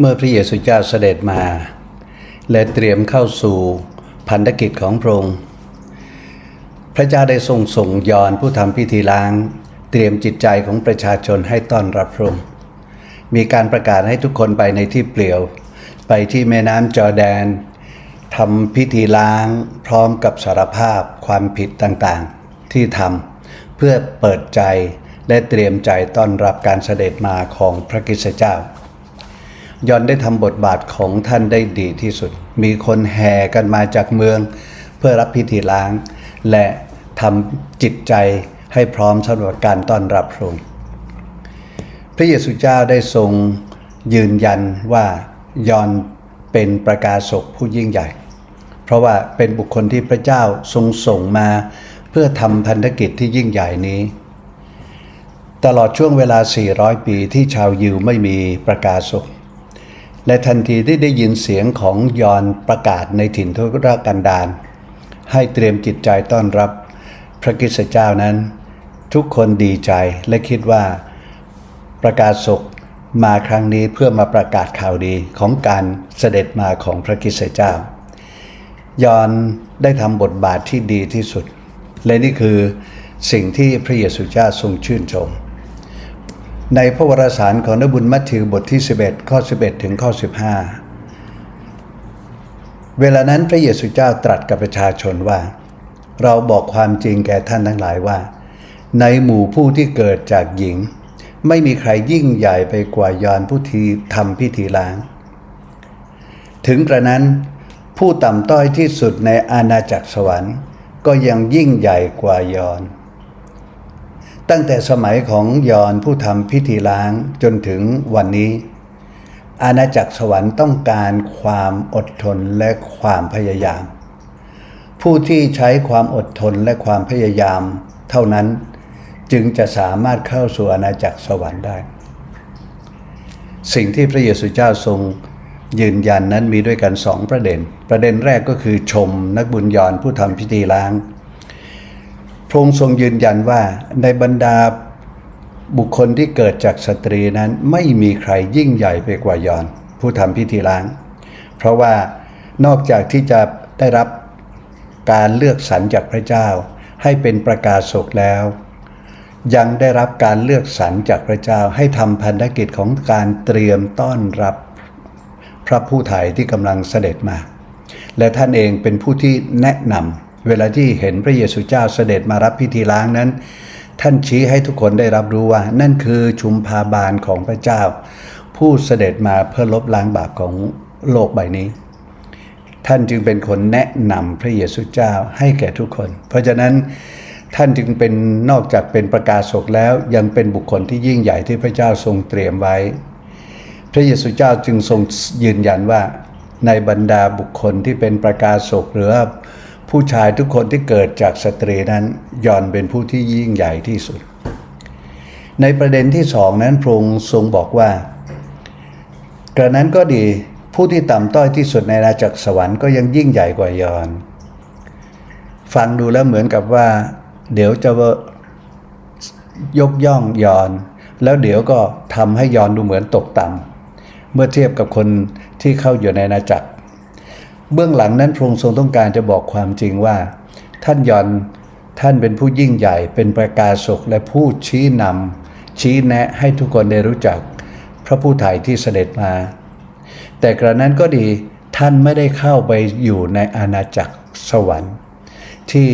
เมื่อพระเยซูเจ้าเสด็จมา และเตรียมเข้าสู่พันธกิจของพระองค์ พระเจ้าได้ทรงส่งยอนผู้ทำพิธีล้าง เตรียมจิตใจของประชาชนให้ต้อนรับพระองค์ มีการประกาศให้ทุกคนไปในที่เปลี่ยว ไปที่แม่น้ำจอร์แดนทำพิธีล้างพร้อมกับสารภาพความผิดต่างๆ ที่ทำเพื่อเปิดใจและเตรียมใจต้อนรับการเสด็จมาของพระคริสตเจ้า ยอนได้ทำบทบาทของท่านได้ดีที่สุด มีคนแห่กันมาจากเมือง เพื่อรับพิธีล้าง และทำจิตใจให้พร้อมสำหรับการต้อนรับพระองค์พระเยซูเจ้าได้ทรงยืนยันว่ายอนเป็นประกาศกผู้ยิ่งใหญ่ เพราะว่าเป็นบุคคลที่พระเจ้าทรงส่งมาเพื่อทำพันธกิจที่ยิ่งใหญ่นี้ ตลอดช่วงเวลา 400 ปีที่ชาวยิวไม่มีประกาศก และทันทีที่ได้ยินเสียงของยอนประกาศในถิ่นทุรกันดารให้เตรียมจิตใจต้อนรับพระคริสตเจ้านั้น ทุกคนดีใจและคิดว่าประกาศศกมาครั้งนี้เพื่อมาประกาศข่าวดีของการเสด็จมาของพระคริสตเจ้า ยอนได้ทำบทบาทที่ดีที่สุด และนี่คือสิ่งที่พระเยซูเจ้าทรงชื่นชม ในพระวรสารของนบุญมัทธิวบทที่ 11 ข้อ 11 ถึงข้อ 15 เวลานั้นพระเยซูเจ้าตรัสกับประชาชนว่า เราบอกความจริงแก่ท่านทั้งหลายว่า ในหมู่ผู้ที่เกิดจากหญิง ไม่มีใครยิ่งใหญ่ไปกว่ายอนผู้ที่ทำพิธีล้าง ถึงกระนั้นผู้ต่ำต้อยที่สุดในอาณาจักรสวรรค์ ก็ยังยิ่งใหญ่กว่ายอน ตั้งแต่สมัยของยอนผู้ทำพิธีล้างจนถึงวันนี้ อาณาจักรสวรรค์ต้องการความอดทนและความพยายาม ผู้ที่ใช้ความอดทนและความพยายาม เท่านั้นจึงจะสามารถเข้าสู่อาณาจักรสวรรค์ได้ สิ่งที่พระเยซูเจ้าทรงยืนยันนั้นมีด้วยกันสองประเด็น ประเด็นแรกก็คือชมนักบุญยอนผู้ทำพิธีล้าง พระองค์ทรงยืนยันว่าในบรรดาบุคคลที่เกิดจากสตรีนั้นไม่มีใครยิ่งใหญ่ไปกว่ายอน ผู้ทำพิธีล้าง เพราะว่านอกจากที่จะได้รับการเลือกสรรจากพระเจ้า ให้เป็นประกาศศกแล้ว ยังได้รับการเลือกสรรจากพระเจ้าให้ทำพันธกิจของการเตรียมต้อนรับพระผู้ไถ่ที่กำลังเสด็จมา และท่านเองเป็นผู้ที่แนะนำ เวลาที่เห็นพระเยซูเจ้าเสด็จมารับพิธีล้างนั้น ท่านชี้ให้ทุกคนได้รับรู้ว่า นั่นคือชุมพาบาลของพระเจ้า ผู้เสด็จมาเพื่อลบล้างบาปของโลกใบนี้ ท่านจึงเป็นคนแนะนำพระเยซูเจ้าให้แก่ทุกคน เพราะฉะนั้นท่านจึงเป็นนอกจากเป็นประกาศกแล้วยังเป็นบุคคลที่ยิ่งใหญ่ที่พระเจ้าทรงเตรียมไว้ พระเยซูเจ้าจึงทรงยืนยันว่าในบรรดาบุคคลที่เป็นประกาศกหรือ ผู้ชายทุกคนที่เกิดจากสตรีนั้นยอนเป็นผู้ที่ยิ่งใหญ่ที่สุด ในประเด็นที่สองนั้นพระองค์ทรงบอกว่ากระนั้นก็ดีผู้ที่ต่ำต้อยที่สุดในอาจักรสวรรค์ก็ยังยิ่งใหญ่กว่ายอน ฟังดูแล้วเหมือนกับว่า เดี๋ยวจะยกย่องยอน แล้วเดี๋ยวก็ทำให้ยอนดูเหมือนตกต่ำเมื่อเทียบกับคนที่เข้าอยู่ในอาณาจักร เบื้องหลังนั้นพระองค์ทรงต้องการจะบอกความจริงว่า ท่านยอนท่านเป็นผู้ยิ่งใหญ่เป็นประกาศกและผู้ชี้นำชี้แนะให้ทุกคนได้รู้จักพระผู้ไถ่ที่เสด็จมา แต่กระนั้นก็ดีท่านไม่ได้เข้าไปอยู่ในอาณาจักรสวรรค์ ที่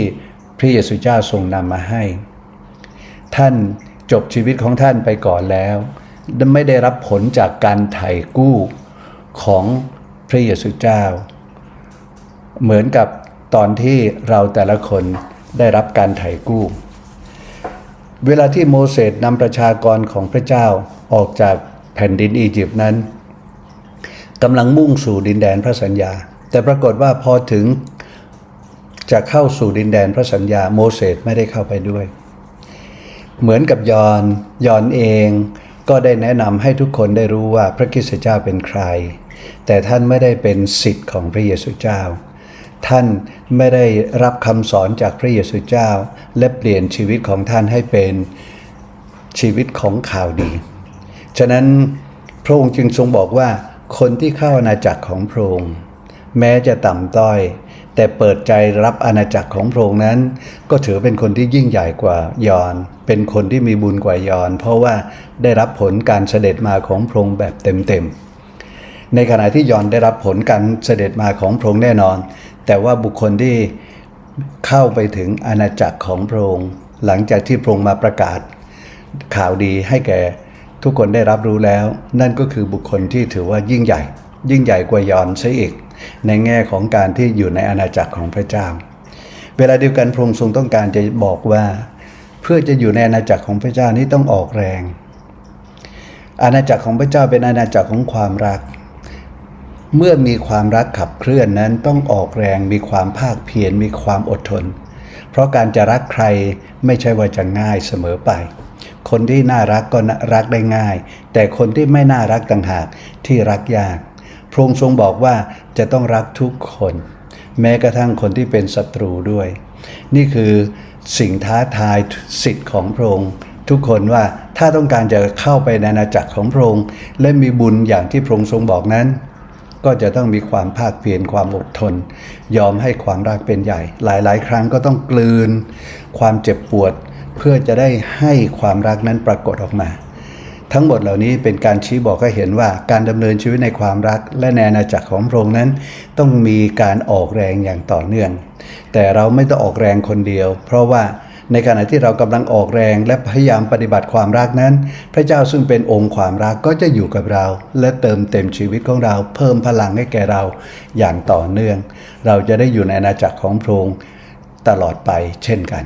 พระเยซูเจ้าทรงนำมาให้ ท่านจบชีวิตของท่านไปก่อนแล้ว ไม่ได้รับผลจากการไถ่กู้ของพระเยซูเจ้า เหมือนกับตอนที่เราแต่ละคนได้รับการไถ่กู้ เวลาที่โมเสสนำประชากรของพระเจ้าออกจากแผ่นดินอียิปต์นั้นกำลังมุ่งสู่ดินแดนพระสัญญา แต่ปรากฏว่าพอถึงจะเข้าสู่ดินแดนพระสัญญาโมเสสไม่ได้เข้าไปด้วย เหมือนกับยอนยอนเองก็ได้แนะนำให้ทุกคนได้รู้ว่าพระคริสตเจ้าเป็นใคร แต่ท่านไม่ได้เป็นสิทธิ์ของพระเยซูเจ้า ท่านไม่ได้รับคำสอนจากพระเยซูเจ้า และเปลี่ยนชีวิตของท่านให้เป็นชีวิตของข่าวดี ฉะนั้นพระองค์จึงทรงบอกว่าคนที่เข้าอาณาจักรของพระองค์แม้จะต่ำต้อย แต่เปิดใจรับอาณาจักรของพระองค์นั้น ก็ถือเป็นคนที่ยิ่งใหญ่กว่ายอน เป็นคนที่มีบุญกว่ายอน เพราะว่าได้รับผลการเสด็จมาของพระองค์แบบเต็มๆในขณะที่ยอนได้รับผลการเสด็จมาของพระองค์แน่นอน แต่ว่าบุคคลที่เข้าไปถึงอาณาจักรของพระองค์หลังจากที่พระองค์มาประกาศข่าวดีให้แก่ทุกคนได้รับรู้แล้ว นั่นก็คือบุคคลที่ถือว่ายิ่งใหญ่ ยิ่งใหญ่กว่ายอนซะอีก ในแง่ของการที่อยู่ในอาณาจักรของพระเจ้า เวลาเดียวกันพระองค์ทรงต้องการจะบอกว่า เพื่อจะอยู่ในอาณาจักรของพระเจ้านี้ต้องออกแรง อาณาจักรของพระเจ้าเป็นอาณาจักรของความรัก เมื่อมีความรักขับเคลื่อนนั้นต้องออกแรงมีความภาคเพียรมีความอดทน เพราะการจะรักใครไม่ใช่ว่าจะง่ายเสมอไป คนที่น่ารักก็รักได้ง่าย แต่คนที่ไม่น่ารักต่างหากที่รักยาก พระองค์ทรงบอกว่าจะต้องรักทุกคน แม้กระทั่งคนที่เป็นศัตรูด้วย นี่คือสิ่งท้าทายสิทธิ์ของพระองค์ทุกคนว่าถ้าต้องการจะเข้าไปในอาณาจักรของพระองค์และมีบุญอย่างที่พระองค์ทรงบอกนั้น ก็จะต้องมีความภาคเพียรความอดทน ยอมให้ความรักเป็นใหญ่ หลาย ๆ ครั้งก็ต้องกลืน ความเจ็บปวด เพื่อจะได้ให้ความรักนั้นปรากฏออกมา ทั้งหมดเหล่านี้เป็นการชี้บอกให้เห็นว่าการดำเนินชีวิตในความรัก และในอาณาจักรของพระองค์นั้น ต้องมีการออกแรงอย่างต่อเนื่อง แต่เราไม่ต้องออกแรงคนเดียว เพราะว่า ในขณะที่เรากำลังออกแรงและพยายามปฏิบัติความรักนั้น พระเจ้าซึ่งเป็นองค์ความรักก็จะอยู่กับเรา และเติมเต็มชีวิตของเราเพิ่มพลังให้แก่เราอย่างต่อเนื่อง เราจะได้อยู่ในอาณาจักรของพระองค์ตลอดไปเช่นกัน